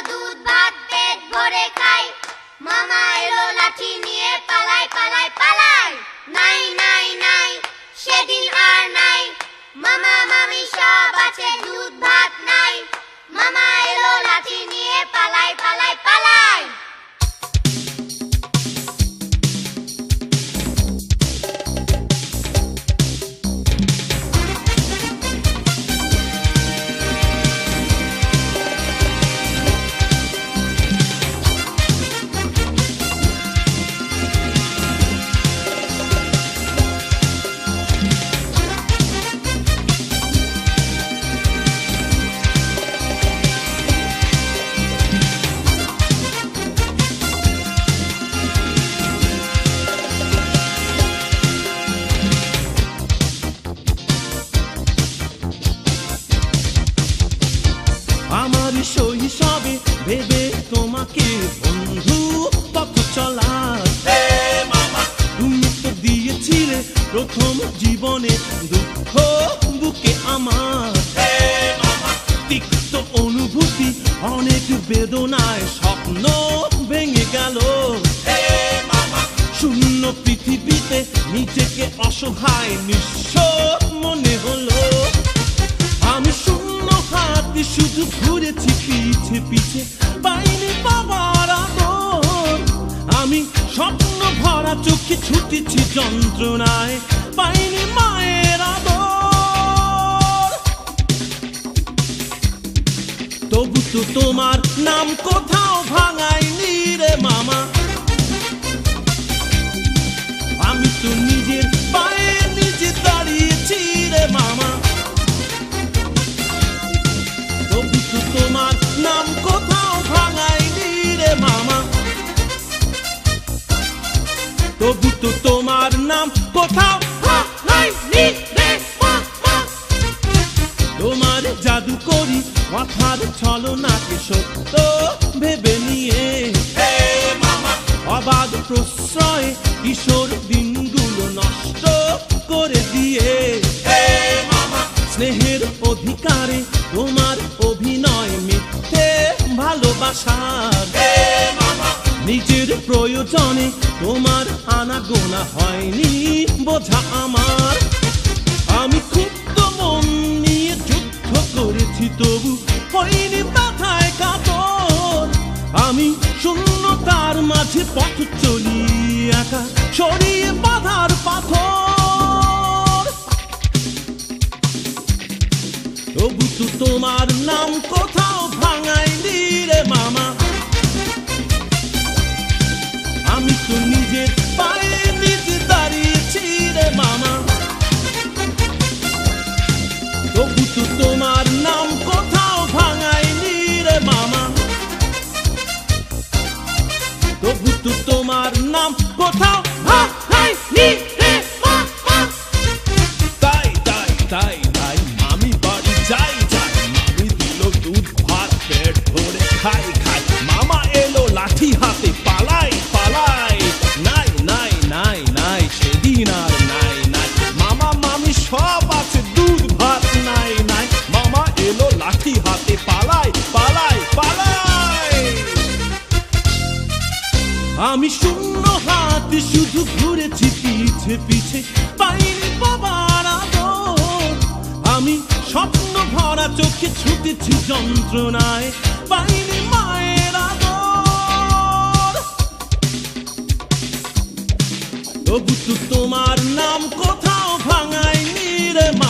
দুধ, ভাত, পেট ভরে খাই। মামা এলো লাঠি নিয়ে, পালাই পালাই পালাই। নাই নাই নাই, সেদিন আর নাই। মামা, মামি সব আছে, দুধ, ভাত নাই। মামা এলো লাঠি নিয়ে, পালাই পালাই পালাই। ভেবে তোমাকে বন্ধু পথ চলা। তুমি তো দিয়েছিলে প্রথম জীবনে দুঃখ বুকে আমার। তিক্ত অনুভূতি অনেক বেদনায় স্বপ্ন ভেঙে গেল। শূন্য পৃথিবীতে নিজেকে অসহায় নিঃস্ব মনে হলো। হাতে শুধু ঘুরেছি পিছে পিছে, পাইনি বাবার আদর আমি স্বপ্ন ভরা চোখে ছুটেছি যন্ত্রণায়, পাইনি মায়ের আদর। তবু তো তোমার নাম কোথাও ভাঙায়নি তবু তো তোমার নাম কোথাও? তোমার জাদু করি, মাথার ছলনাকে সত্য ভেবে নিয়ে। অবাধ প্রশ্রয়ে কিশোর দিনগুলো নষ্ট করে দিয়ে। স্নেহের অধিকারে তোমার অভিনয় মিথ্যে ভালোবাসার। নিজের প্রয়োজনে তোমার আনাগোনা হয়নি, বোঝা আমার। আমি ক্ষুব্ধ মন নিয়ে যুদ্ধ করেছি, তবু হয়নি মাথায় কাপড় আমি শূন্যতার মাঝে পথ চলি একা সরিয়ে বাধার পাথর। তবু তো তোমার নাম কোথাও ভাঙায়নি রে মামা। তোমার নাম কোথাও ভাঙায়নি রে মামা। তবু তোমার নাম কোথাও আমি শূন্য হাতে শুধু ঘুরেছি পিছে পিছে, পাইনি বাবার আদর। আমি স্বপ্ন ভরা চোখে ছুটেছি যন্ত্রণায়, পাইনি মায়ের আদর। তবু তো তোমার নাম কোথাও ভাঙায়নি রে মা।